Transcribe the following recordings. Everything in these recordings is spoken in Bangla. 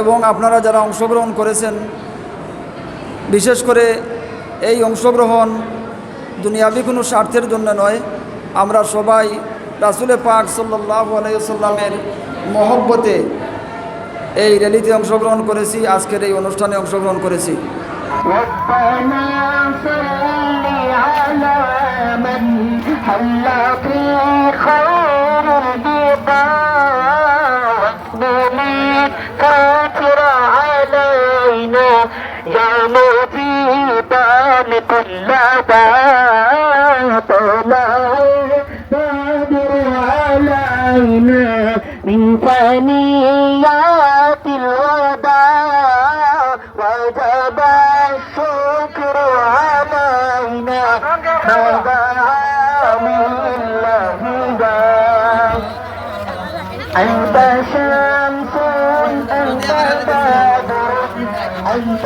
এবং আপনারা যারা অংশগ্রহণ করেছেন, বিশেষ করে এই অংশগ্রহণ দুনিয়াবি কোনো স্বার্থের জন্য নয়, আমরা সবাই রাসুলে পাক সাল্লাহ আলাইসাল্লামের মহব্বতে এই র্যালিতে অংশগ্রহণ করেছি, আজকের এই অনুষ্ঠানে অংশগ্রহণ করেছি। لكل داء فادر علينا من ثنيات الوداع وجب الشكر علينا هذا من الله داع أنت شمس أنت بدر أنت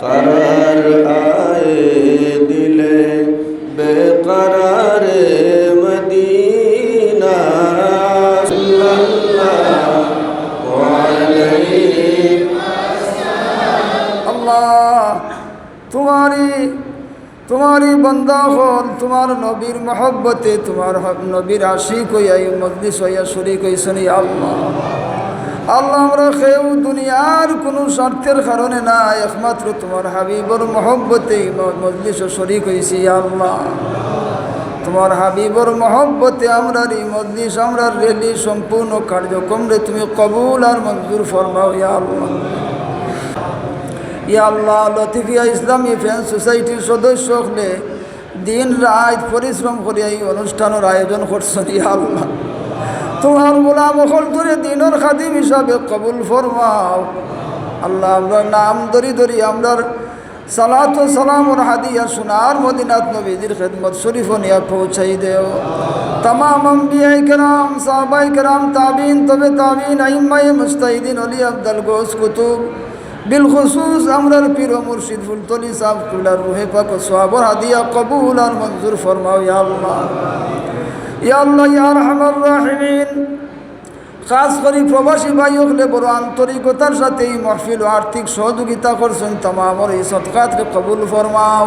করার আয়ে দিলে বেকরারে মদিনা। আল্লাহ, তোমারই তোমারই বন্দা হল তোমার নবীর মহব্বতে তোমার নবীর আশিক হইয়া মজলিস হইয়া শরিক হইসনি আল্লাহ। আল্লাহ আমরা কেউ দুনিয়ার কোনো স্বার্থের কারণে না একমাত্র তোমার হাবিবর মহব্বতে মজলিস শরিক হয়েছি আল্লাহ। তোমার হাবিবর মহব্বতে আমরা এই মজলিস, আমরা রেলি সম্পূর্ণ কার্যক্রমে তুমি কবুল আর মঞ্জুর ফরমাও আল্লাহ। ইয়া আল্লাহ, লতিফিয়া ইসলামী ফ্যান সোসাইটির সদস্য হলে দিন রাত পরিশ্রম করে এই অনুষ্ঠানের আয়োজন করছেন, ইয়া আল্লাহ। তোমার গোলাম অকল ধরে দিনের খাদিম হিসাবে কবুল ফরমাও। আল্লাহ, আমরা নাম ধরি ধরি আমরার সালাত ও সালামর হাদিয়া সোনার মদিনাত নবীজির খেদমত শরীফ নিয়ে পৌঁছাই দেও। তমাম আম্বিয়াই কেরাম, সাহবাই কেরাম, তাবিন, তবে তাবিন আইম্মাই মুস্তাহিদিন অলি আব্দাল গোস কুতুব। বিলখসুস আমরার পীর মুর্শিদ ফুলতলি সাহ কুলার রুহে পাক সোয়াবর হাদিয়া কবুল আর মঞ্জুর ফরমাও আল্লাহ। ইয়া আল্লাহ, ইয়া রহমান। খাস করে প্রবাসী ভাই হলে বড় আন্তরিকতার সাথে এই মহফিল আর্থিক সহযোগিতা করছেন তামামর এই সৎকাতকে কবুল ফরমাও।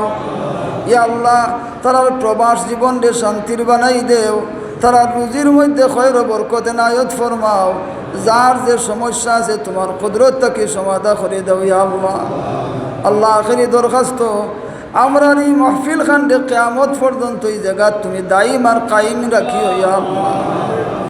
ইয়া আল্লাহ, তারার প্রবাস জীবন রে শান্তির বানাই দেও তারা রুজির মধ্যে খয়র বরকতে নায়ত ফরমাও। যার যে সমস্যা আছে, তোমার কুদরত তাকে সমাধা করে দাও ইয়া আল্লাহ। আল্লাহ আখেরি দরখাস্ত আমরা এই মহফিল ডেকে কেয়ামত পর্যন্ত এই জায়গা তুমি দায়ী মার কাইম রাখিও, ইয়া আল্লাহ।